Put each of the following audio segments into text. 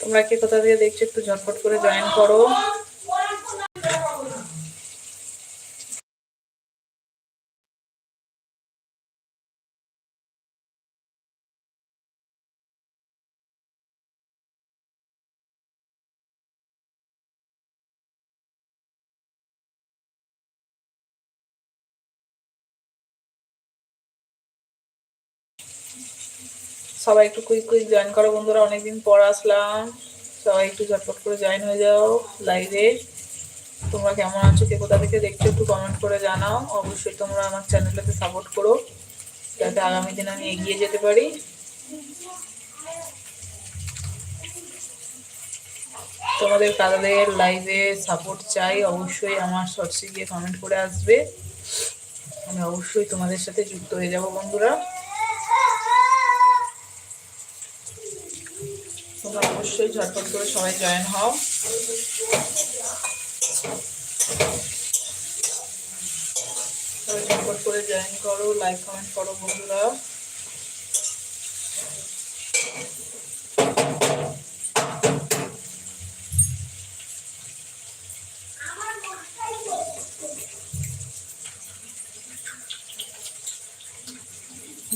তোমরা কি কোথা থেকে দেখছ? একটু ঝটপট করে জয়েন করো। সবাই একটু কুইক কুইক জয়েন করো বন্ধুরা, অনেকদিন পর আসলাম। সবাই একটু ঝটপট করে জয়েন হয়ে যাও লাইভে তোমরা কেমন আছো, কে কোথা থেকে দেখছ একটু কমেন্ট করে জানাও। অবশ্যই তোমরা আমার চ্যানেলটাকে সাপোর্ট করো, যাতে আগামী দিন আমি এগিয়ে যেতে পারি। তোমাদের তাদের লাইভে সাপোর্ট চাই, অবশ্যই আমার শর্টসে গিয়ে কমেন্ট করে আসবে। আমি অবশ্যই তোমাদের সাথে যুক্ত হয়ে যাব বন্ধুরা। অবশ্যই ঝটপট করে সবাই জয়েন হও। সবাই ঝটপট করে জয়েন করো লাইক কমেন্ট করো বন্ধুরা।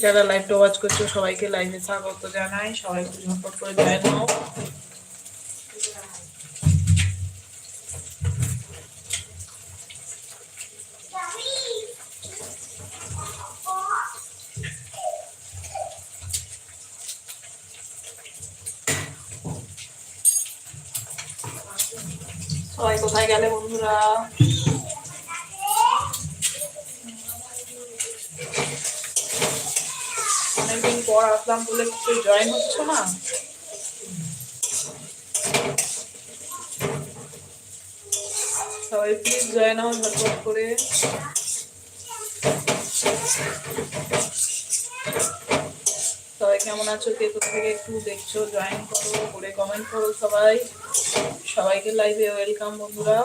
যারা লাইভটা ওয়াচ করছ, সবাইকে লাইভে স্বাগত জানাই। সবাই একটু ঝটপট করে জয়েন হও। সবাই কোথায় গেলে বন্ধুরা? আসলাম বলে কিছু জয়েন হচ্ছে না? সবাই প্লিজ জয়েন হও ঝটপট করে। সবাই কেমন আছো? কে থেকে একটু দেখছ জয়েন করো, করে কমেন্ট করো সবাই। সবাইকে লাইভে ওয়েলকাম বন্ধুরা।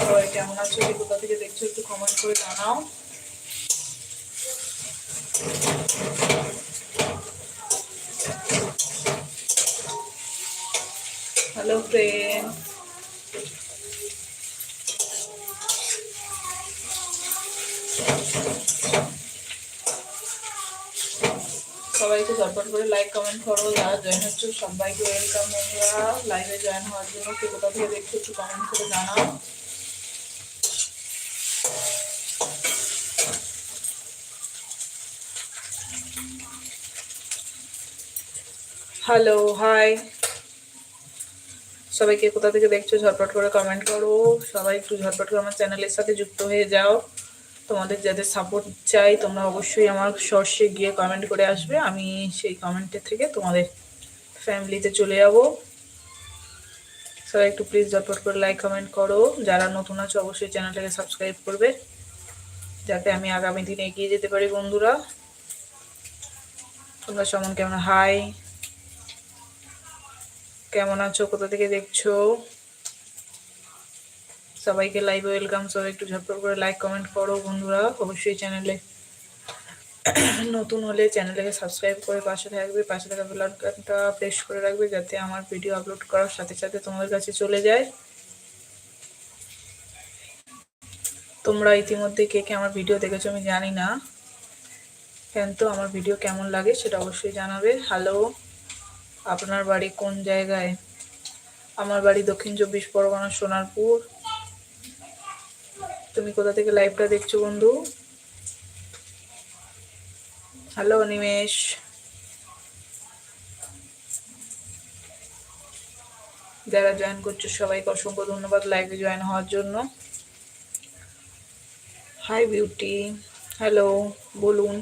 সবাই কেমন আছো? কে থেকে দেখছ, একটু কমেন্ট করে জানাও। হ্যালো ফ্রেন্ড সবাইকে ঝটপট করে লাইক কমেন্ট করো। যারা জয়েন হচ্ছে, সবাইকে ওয়েলকাম বন্ধুরা লাইভে জয়েন হওয়ার জন্য কে কোথা থেকে দেখছ, একটু কমেন্ট করে জানাও। হ্যালো হাই সবাইকে কোথা থেকে দেখছ? ঝটপট করে কমেন্ট করো। সবাই একটু ঝটপট করে আমার চ্যানেলের সাথে যুক্ত হয়ে যাও। তোমাদের যাদের সাপোর্ট চাই, তোমরা অবশ্যই আমার শর্টসে গিয়ে কমেন্ট করে আসবে। আমি সেই কমেন্টের থেকে তোমাদের ফ্যামিলিতে চলে যাব। সবাই একটু প্লিজ ঝটপট করে লাইক কমেন্ট করো। যারা নতুন আছো, অবশ্যই চ্যানেলটাকে সাবস্ক্রাইব করবে। যাতে আমি আগামী দিনে এগিয়ে যেতে পারি বন্ধুরা। তোমরা সমন কেমন? হাই কেমন আছো? কোথা থেকে দেখছ? সবাইকে লাইভ ওয়েলকাম সবাই একটু ঝটপট করে লাইক কমেন্ট করো বন্ধুরা। অবশ্যই চ্যানেলে নতুন হলে চ্যানেলটাকে সাবস্ক্রাইব করে পাশে থাকবে। পাশে থাকা বেলানটা প্রেস করে রাখবে যাতে আমার ভিডিও আপলোড করার সাথে সাথে তোমাদের কাছে চলে যায়। তোমরা ইতিমধ্যে কে কে আমার ভিডিও দেখেছ আমি জানি না। কিন্তু আমার ভিডিও কেমন লাগে সেটা অবশ্যই জানাবে। হ্যালো আপনার বাড়ি কোন জায়গায়? আমার বাড়ি দক্ষিণ চব্বিশ পরগনা, সোনারপুর। তুমি কোথা থেকে লাইভটা দেখছ বন্ধু? হ্যালো নিমেশ যারা জয়েন করছ, সবাইকে অসংখ্য ধন্যবাদ লাইভে জয়েন হওয়ার জন্য। হাই বিউটি হ্যালো বলুন,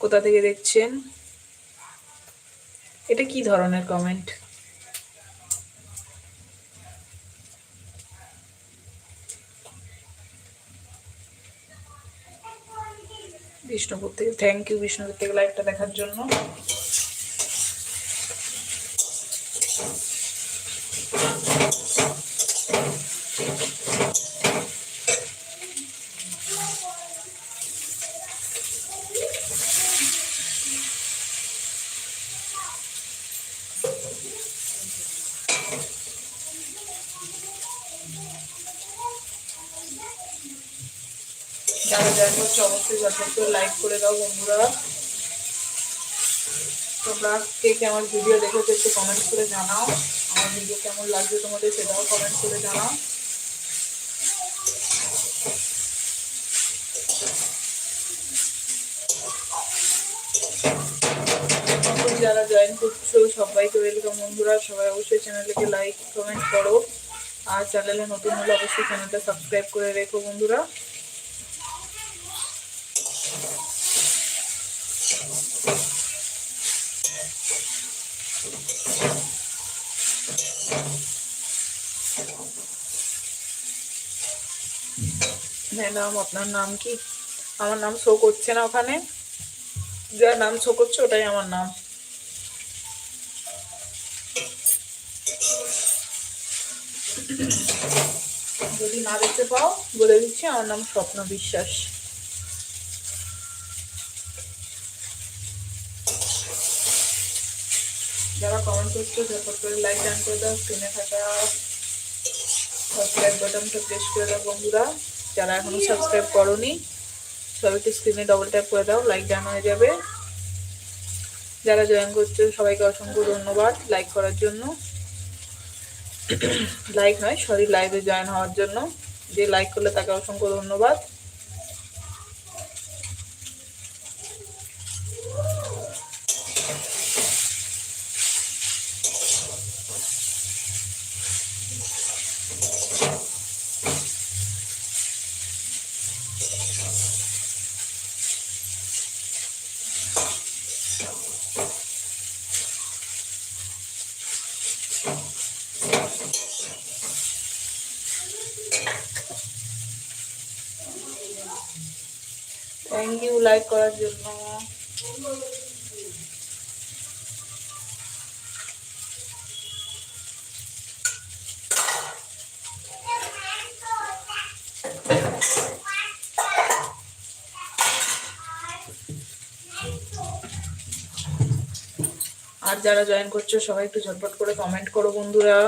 কোথা থেকে দেখছেন? এটা কি ধরনের কমেন্ট বিষ্ণুপুর থেকে থ্যাংক ইউ বিষ্ণুপুর থেকে লাইভটা দেখার জন্য। করছে অবশ্যই করে লাইক করে দাও বন্ধুরা। তোমরা কে কে আমার ভিডিও দেখেছ একটু কমেন্ট করে জানাও। আমার ভিডিও কেমন লাগছে তোমাদের সেটাও কমেন্ট করে জানাও। যারা জয়েন করছ, সবাইকে ওয়েলকাম বন্ধুরা। সবাই অবশ্যই চ্যানেলটাকে লাইক কমেন্ট করো। আর চ্যানেলে নতুন হলে অবশ্যই চ্যানেলটা সাবস্ক্রাইব করে রেখো বন্ধুরা। ম্যাডাম আপনার নাম কি? আমার নাম শো করছে না ওখানে। যার নাম শো করছে, ওটাই আমার নাম। যদি না দেখতে পাও, বলে দিচ্ছি, আমার নাম স্বপ্ন বিশ্বাস যারা কমেন্ট করছ ঝটপট করে লাইক ডান করে দাও স্ক্রিনে থাকা সাবস্ক্রাইব বাটনটা প্রেস করে দাও বন্ধুরা। যারা এখনও সাবস্ক্রাইব করনি সবাইকে স্ক্রিনে ডবল ট্যাপ করে দাও লাইক ডান হয়ে যাবে। যারা জয়েন করছে সবাইকে অসংখ্য ধন্যবাদ লাইক করার জন্য। লাইক নয় সরি লাইভে জয়েন হওয়ার জন্য। যে লাইক করলে তাকে অসংখ্য ধন্যবাদ। থ্যাংক ইউ লাইক করার জন্য। আর যারা জয়েন করছ, সবাই একটু ঝটপট করে কমেন্ট করো বন্ধুরা।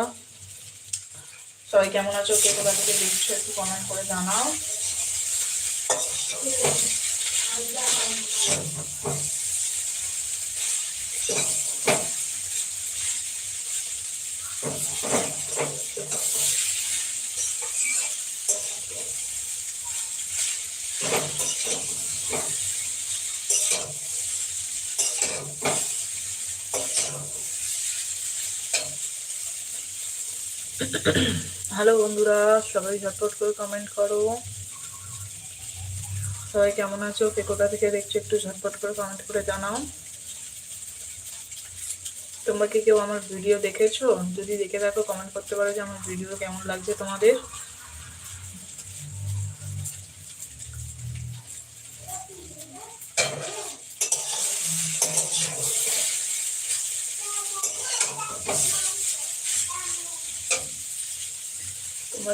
সবাই কেমন আছো? কে কোথা থেকে দেখছ, একটু কমেন্ট করে জানাও। হ্যালো বন্ধুরা সবাই ঝটপট করে কমেন্ট করো। সবাই কেমন আছো? কে কোথা থেকে দেখছ একটু ঝটপট করে কমেন্ট করে জানাও। তোমরা কি কেউ আমার ভিডিও দেখেছ? যদি দেখে থাকো কমেন্ট করতে পারো যে আমার ভিডিও কেমন লাগছে তোমাদের।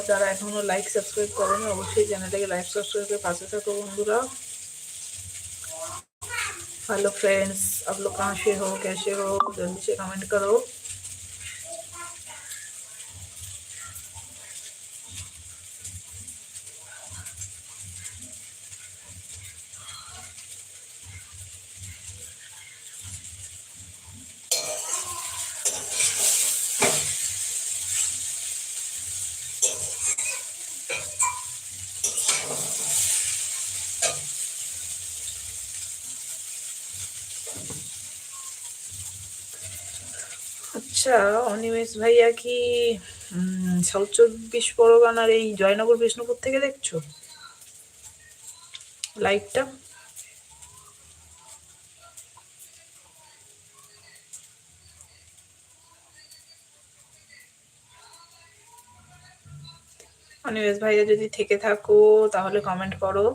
তোমরা যারা এখনো লাইক সাবস্ক্রাইব করোনি অবশ্যই চ্যানেলটাকে লাইক সাবস্ক্রাইব করে পাশে থাকো বন্ধুরা हेलो फ्रेंड्स आप लोग कहाँ से हो कैसे हो जल्दी से कमेंट करो আচ্ছা অনিমেষ ভাইয়া কি সাউথ চব্বিশ পরগনার এই জয়নগর, বিষ্ণুপুর থেকে দেখছ? লাইভটা অনিমেষ ভাইয়া যদি থেকে থাকো, তাহলে কমেন্ট করো।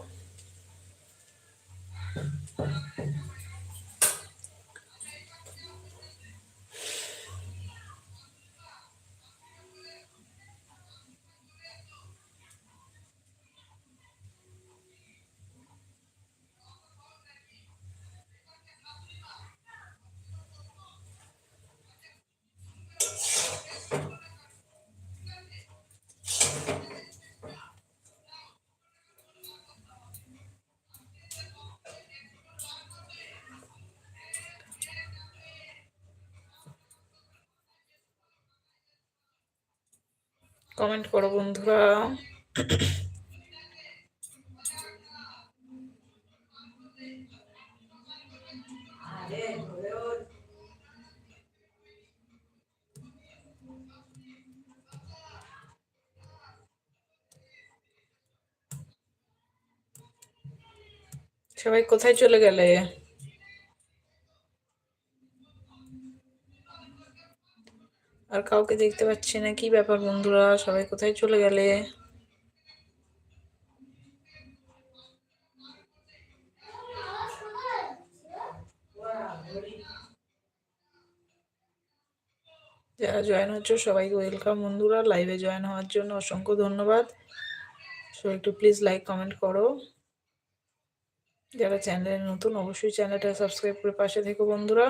কমেন্ট করো বন্ধুরা। সবাই কোথায় চলে গেলে? কাউকে দেখতে পাচ্ছি না। কি ব্যাপার বন্ধুরা? সবাই কোথায় চলে গেলে? যারা জয়েন হচ্ছ, সবাইকে ওয়েলকাম বন্ধুরা। লাইভে জয়েন হওয়ার জন্য অসংখ্য ধন্যবাদ। সো একটু প্লিজ লাইক কমেন্ট করো। যারা চ্যানেলে নতুন, অবশ্যই চ্যানেলটা সাবস্ক্রাইব করে পাশে থেকো বন্ধুরা।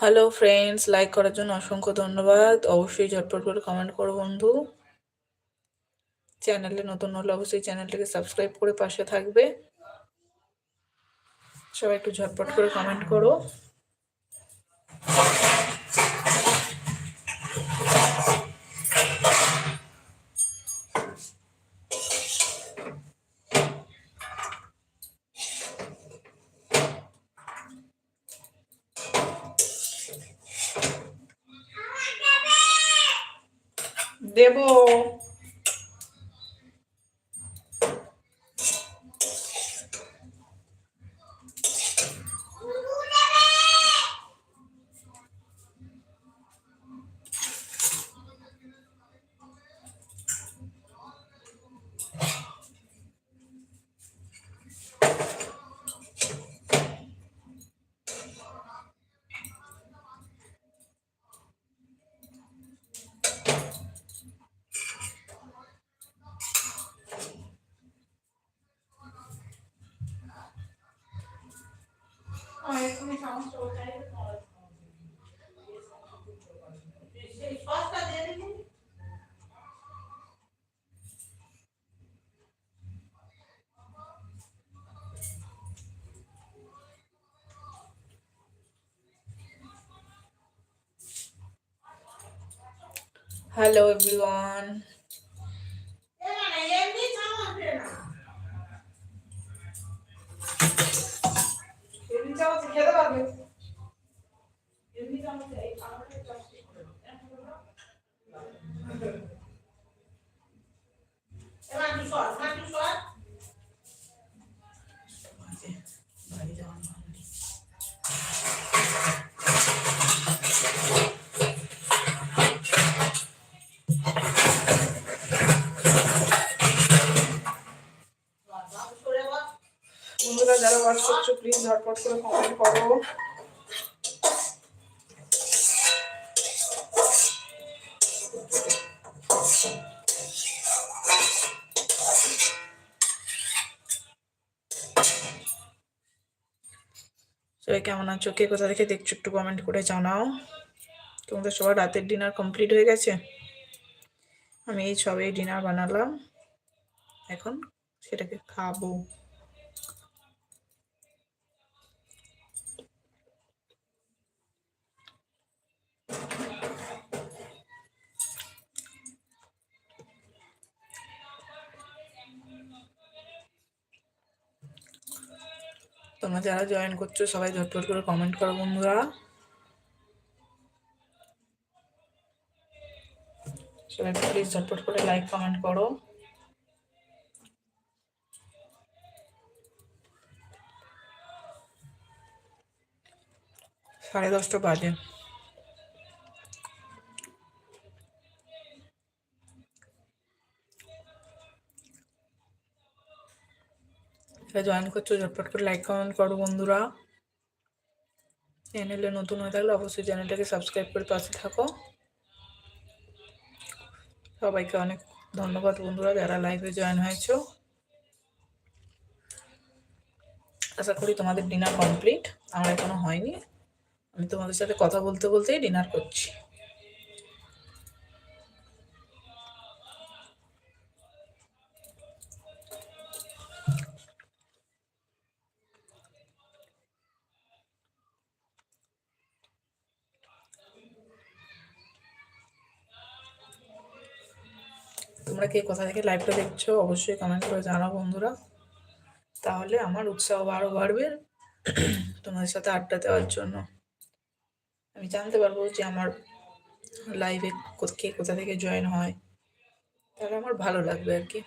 হ্যালো ফ্রেন্ডস লাইক করার জন্য অসংখ্য ধন্যবাদ। অবশ্যই ঝটপট করে কমেন্ট করো, বন্ধু। চ্যানেলে নতুন হলে অবশ্যই চ্যানেলটাকে সাবস্ক্রাইব করে পাশে থাকবে। সবাই একটু ঝটপট করে কমেন্ট করো। হ্যালো এভরিওয়ান ঝটপট করে কমেন্ট করো। সবাই কেমন আছো? কে কোথা থেকে দেখছ একটু কমেন্ট করে জানাও। তোমাদের সবার রাতের ডিনার কমপ্লিট হয়ে গেছে? আমি এই সবেই ডিনার বানালাম। এখন সেটাকে খাব। তোমরা যারা জয়েন করছ, সবাই ঝটপট করে কমেন্ট করো বন্ধুরা। সবাই প্লিজ ঝটপট করে লাইক কমেন্ট করো। সাড়ে দশটা বাজে। যারা জয়েন করছ, ঝটপট করে লাইক কমেন্ট করো বন্ধুরা। চ্যানেলে নতুন হয়ে থাকলে অবশ্যই চ্যানেলটাকে সাবস্ক্রাইব করে পাশে থাকো। সবাইকে অনেক ধন্যবাদ বন্ধুরা, যারা লাইভে জয়েন হয়েছো। আশা করি তোমাদের ডিনার কমপ্লিট আমার এখনও হয়নি। আমি তোমাদের সাথে কথা বলতে বলতেই ডিনার করছি। কে কোথা থেকে লাইভটা দেখছ, অবশ্যই কমেন্ট করে জানাও বন্ধুরা। তাহলে আমার উৎসাহ আরও বাড়বে তোমাদের সাথে আড্ডা দেওয়ার জন্য। আমি জানতে পারব যে আমার লাইভে কে কোথা থেকে জয়েন হয়। তাহলে আমার ভালো লাগবে আর কি।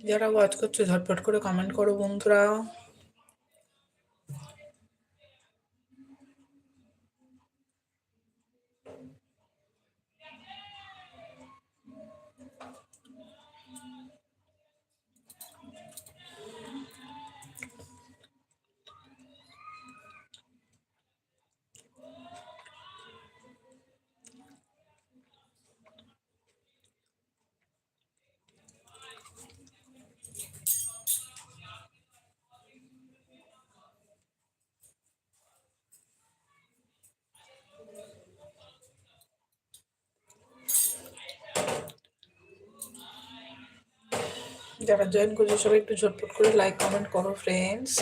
যারা ওয়াচ করছে ঝটপট করে কমেন্ট করো বন্ধুরা। যারা জয়েন করেছে সবাই একটু ঝটপট করে লাইক কমেন্ট করো ফ্রেন্ডস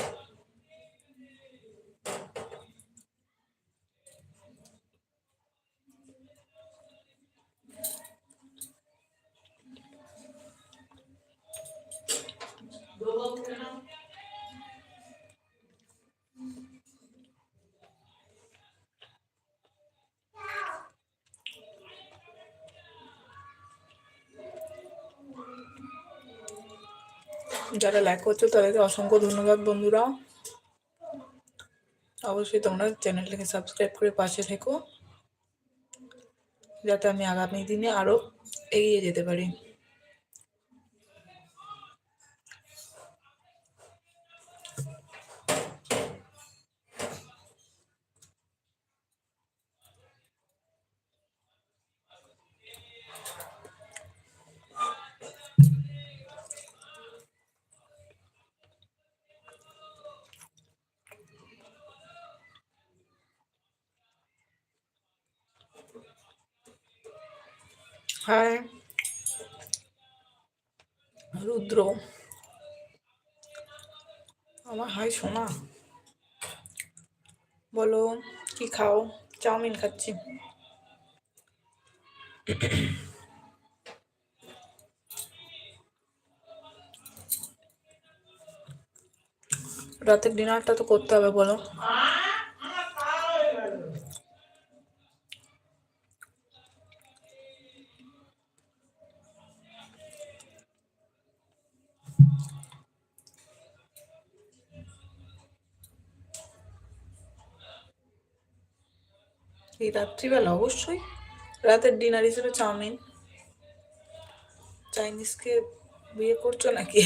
যারা লাইক করছ, তাদেরকে অসংখ্য ধন্যবাদ বন্ধুরা। অবশ্যই তোমরা চ্যানেলটাকে সাবস্ক্রাইব করে পাশে থেকো, যাতে আমি আগামী দিনে আরও এগিয়ে যেতে পারি। হাই রুদ্র। আমার হাই সোনা। বলো, কি খাও? চাউমিন খাচ্ছি। রাতের ডিনারটা তো করতে হবে, বলো। এই রাত্রিবেলা অবশ্যই। রাতের ডিনার হিসেবে চাউমিন। চাইনিজকে বিয়ে করছ নাকি?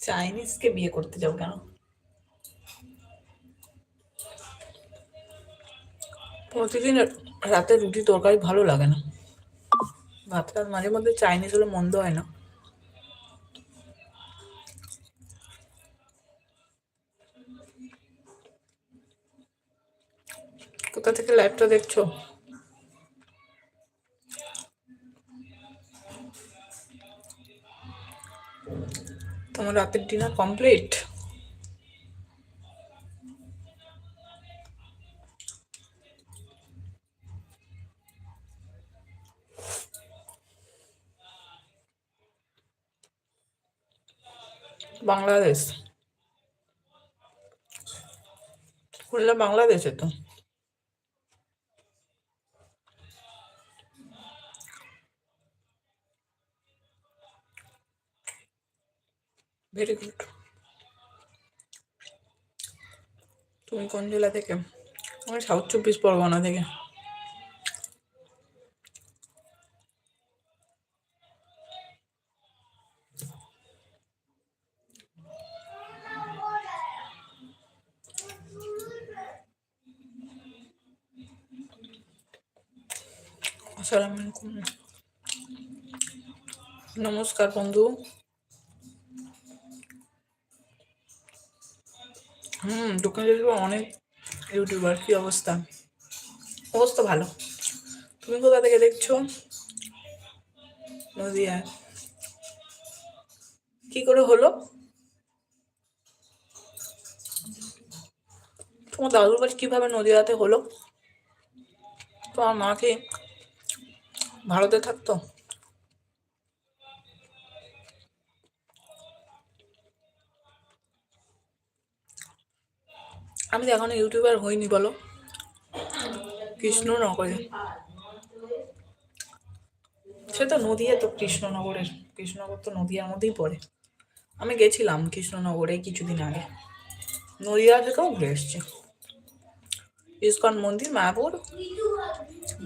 চাইনিজকে বিয়ে করতে যাও কেন? প্রতিদিন রাতে রুটি তরকারি ভালো লাগে না। ভাত মাঝে মধ্যে চাইনিজ হলে মন্দ হয় না। কোথা থেকে লাইভটা দেখছ? তোমার রাতের ডিনার কমপ্লিট বাংলাদেশ। বাংলাদেশে তো? ভেরি গুড তুমি কোন জেলা থেকে? আমি সাউথ চব্বিশ পরগনা থেকে। আসসালামু আলাইকুম। নমস্কার বন্ধু। হুম, দোকানে অনেক ইউটিউবার, কি অবস্থা? অবস্থা ভালো। তুমি কোথা থেকে দেখছ? নদিয়া। কি করে হলো? তোমার দাদুর বাড়ি কীভাবে নদিয়াতে হলো? তোমার মা কি ভারতে থাকতো? আমি তো এখনও ইউটিউবার হইনি, বলো। কৃষ্ণনগরে। সে তো নদিয়া তো, কৃষ্ণনগরের। কৃষ্ণনগর তো নদিয়ার মধ্যেই পড়ে। আমি গেছিলাম কৃষ্ণনগরে কিছুদিন আগে। নদিয়া থেকেও ঘুরে এসছি। ইস্কন মন্দির, মায়াপুর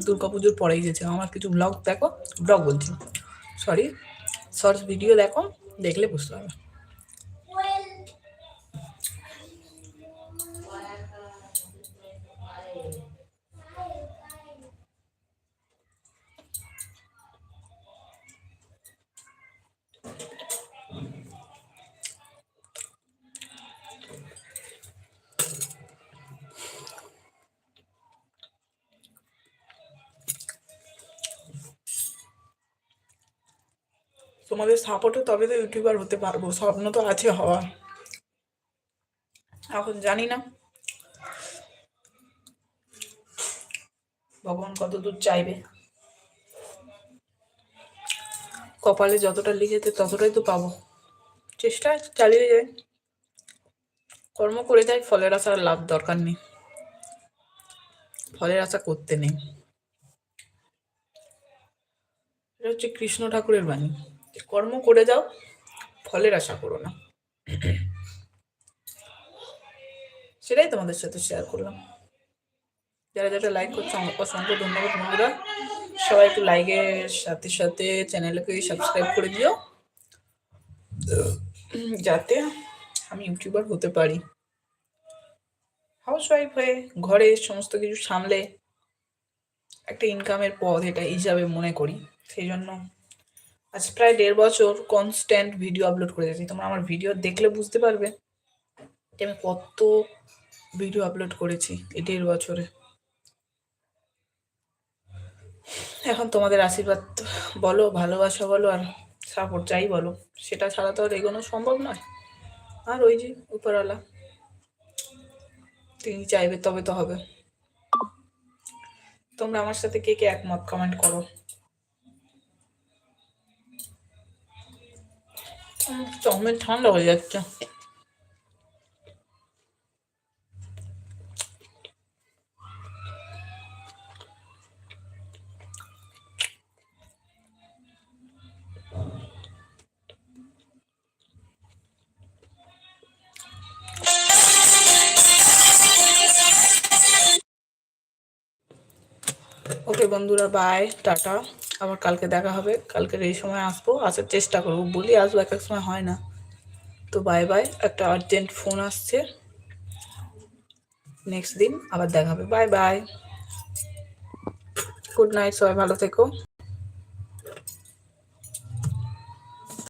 দুর্গা পুজোর পরেই গেছে আমার কিছু ব্লগ দেখো ব্লগ বলছি। সরি শর্টস ভিডিও দেখো, দেখলে বুঝতে পারবে। তোমাদের সাপোর্টে তবে তো ইউটিউবার হতে পারব, স্বপ্ন তো আছে হওয়ার। এখন জানি না। ভগবান কত দূর চাইবে। কপালে যতটা লিখেছে ততটাই তো পাবো। চেষ্টা চালিয়ে যায় কর্ম করে যায় ফলের আশার লাভ দরকার নেই। ফলের আশা করতে নেই। এটা হচ্ছে কৃষ্ণ ঠাকুরের বাণী। কর্ম করে যাও, ফলের আশা করো না। সেটাই তোমাদের সাথে শেয়ার করলাম। যারা যারা লাইক করছ অসংখ্য ধন্যবাদ বন্ধুরা। সবাই একটু লাইকের সাথে সাথে চ্যানেলকে সাবস্ক্রাইব করে দিও। যাতে আমি ইউটিউবার হতে পারি। হাউস ওয়াইফ হয়ে ঘরে সমস্ত কিছু সামলে একটা ইনকামের পথ এটা হিসাবে মনে করি। সেই জন্য আজ প্রায় দেড় বছর কনস্ট্যান্ট ভিডিও আপলোড করে যাচ্ছি। তোমরা আমার ভিডিও দেখলে বুঝতে পারবে যে আমি কত ভিডিও আপলোড করেছি এই দেড় বছরে। এখন তোমাদের আশীর্বাদ বলো, ভালোবাসা বলো, আর সাপোর্ট যাই বলো, সেটা ছাড়া তো আর এগোনো সম্ভব নয়। আর ওই যে উপরওয়ালা, তিনি চাইবে তবে তো হবে। তোমরা আমার সাথে কে কে একমত? কমেন্ট করো। চাউমিন ঠান্ডা হয়ে যাচ্ছে ওকে বন্ধুরা বাই টাটা। আবার কালকে দেখা হবে। কালকের এই সময় আসব, আসার চেষ্টা করব। বলি আসব এক এক সময়, হয় না। তো বাই বাই একটা আর্জেন্ট ফোন আসছে। নেক্সট দিন আবার দেখা হবে। বাই বাই গুড নাইট সবাই ভালো থেকো।